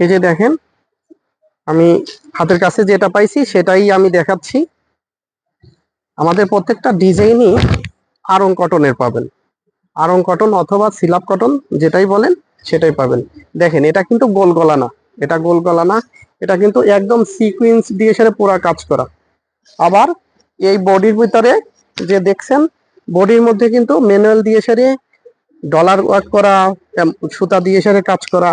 এই যে দেখেন, আমি হাতের কাছে যেটা পাইছি সেটাই আমি দেখাচ্ছি। আমাদের প্রত্যেকটা ডিজাইনই আরং কটনের পাবেন। আরং কটন অথবা সিলাপ কটন যেটাই বলেন সেটাই পাবেন। দেখেন, এটা কিন্তু গোল গলা না, এটা গোল গলা না, এটা কিন্তু একদম সিকুয়েন্স দিয়ে সেরে পুরা কাজ করা। আবার এই বডির ভিতরে যে দেখছেন, বডির মধ্যে কিন্তু ম্যানুয়াল দিয়ে সেরে ডলার ওয়ার্ক করা, সুতা দিয়ে সেরে কাজ করা।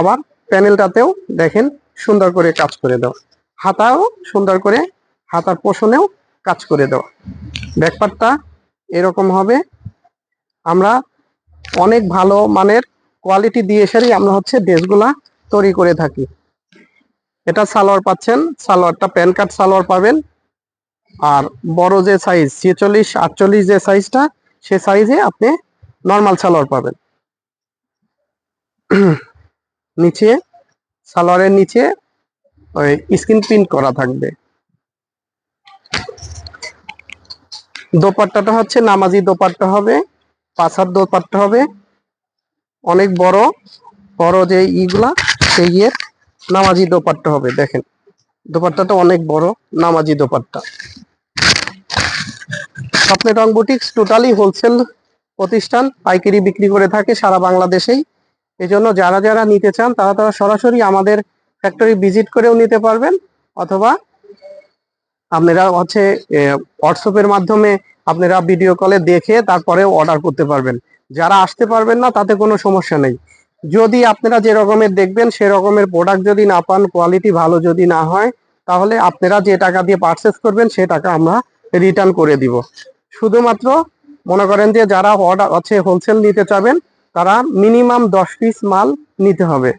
আবার প্যানেলটাতেও দেখেন সুন্দর করে কাজ করে দেওয়া হাতাও সুন্দর করে, হাতার পোষণেও কাজ করে দেওয়া ব্যাকপারটা এরকম হবে। আমরা অনেক ভালো মানের কোয়ালিটি দিয়ে সেরেই আমরা হচ্ছে ড্রেসগুলা তৈরি করে থাকি। এটা সালোয়ার পাচ্ছেন, সালোয়ারটা প্যান কাট সালোয়ার পাবেন। আর বড় যে সাইজ ছেচল্লিশ, আটচল্লিশ যে সাইজটা সে সাইজে আপনি নর্মাল সালোয়ার পাবেন। নিচে, সালোয়ারের নিচে ওই স্ক্রিন প্রিন্ট করা থাকবে। দোপাট্টাটা হচ্ছে নামাজি দোপাট্টা হবে পাঁচার দোপাট্টা হবে। অনেক বড় বড় যে ইগুলা, সেই ইয়ের নামাজি দোপাট্টা হবে, দেখেন। দোপাট্টাটা অনেক বড়, নামাজি দোপাট্টা। স্বপ্নের রং বুটিক্স টোটালি হোলসেল প্রতিষ্ঠান, পাইকারি বিক্রি করে থাকে সারা বাংলাদেশেই। এই জন্য যারা যারা নিতে চান, তারা তারা সরাসরি আমাদের ফ্যাক্টরি ভিজিট করেও নিতে পারবেন। অথবা আপনারা হচ্ছে হোয়াটসঅ্যাপের মাধ্যমে আপনারা ভিডিও কলে দেখে তারপরে অর্ডার করতে পারবেন। যারা আসতে পারবেন না, তাতে কোনো সমস্যা নেই। যদি আপনারা যে রকমের দেখবেন, সে রকমের প্রোডাক্ট যদি না পান কোয়ালিটি ভালো যদি না হয়, তাহলে আপনারা যে টাকা দিয়ে পারচেস করবেন, সে টাকা আমরা রিটার্ন করে দিব। শুধুমাত্র মনে করেন যে যারা অর্ডার হচ্ছে হোলসেল নিতে চাবেন তারা মিনিমাম দশ পিস মাল নিতে হবে।